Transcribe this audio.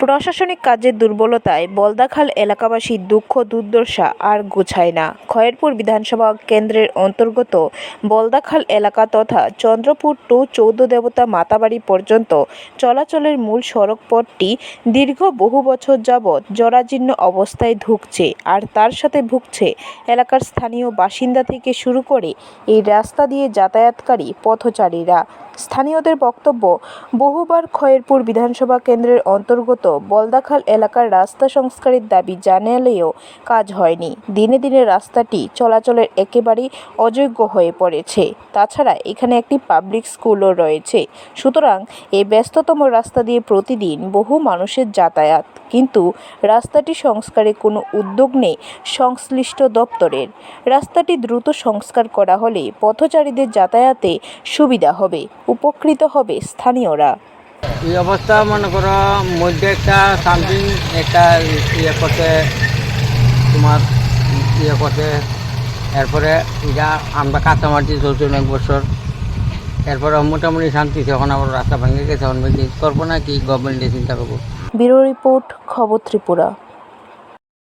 প্রশাসনিক কাজের দুর্বলতায় বলদাখাল এলাকাবাসীর দুঃখ, দুর্দশা আর গোছায় না। খয়েরপুর বিধানসভা কেন্দ্রের অন্তর্গত বলদাখাল এলাকা তথা চন্দ্রপুর টু চৌদ্দ দেবতা মাতাবাড়ি পর্যন্ত চলাচলের মূল সড়ক পথটি দীর্ঘ বহু বছর যাবৎ জরাজীর্ণ অবস্থায় ধুঁকছে আর তার সাথে ভুগছে এলাকার স্থানীয় বাসিন্দা থেকে শুরু করে এই রাস্তা দিয়ে যাতায়াতকারী পথচারীরা। স্থানীয়দের বক্তব্য, বহুবার খয়েরপুর বিধানসভা কেন্দ্রের অন্তর্গত বলদাখাল এলাকার রাস্তা সংস্কারের দাবি জানালেও কাজ হয়নি। দিনে দিনে রাস্তাটি চলাচলের একেবারেই অযোগ্য হয়ে পড়েছে। তাছাড়া এখানে একটি পাবলিক স্কুলও রয়েছে। সুতরাং এই ব্যস্ততম রাস্তা দিয়ে প্রতিদিন বহু মানুষের যাতায়াত। কিন্তু রাস্তাটি সংস্কারে কোনো উদ্যোগ নেই সংশ্লিষ্ট দপ্তরের। রাস্তাটি দ্রুত সংস্কার করা হলে পথচারীদের যাতায়াতে সুবিধা হবে, উপকৃত হবে স্থানীয়রা। এই অবস্থা, মনে করো, মধ্যে একটা সামথিং একটা ইয়ে করতে তোমার ইয়ে করতে এরপরে যা আমরা কাঁচা কাঁচামাটি চলছে অনেক বছর। এরপরে মোটামুটি শান্তি এখন আবার রাস্তা ভেঙে গেছে এখন করব না কি গভর্নমেন্টে চিন্তা করব। ব্যুরো রিপোর্ট, খবর ত্রিপুরা।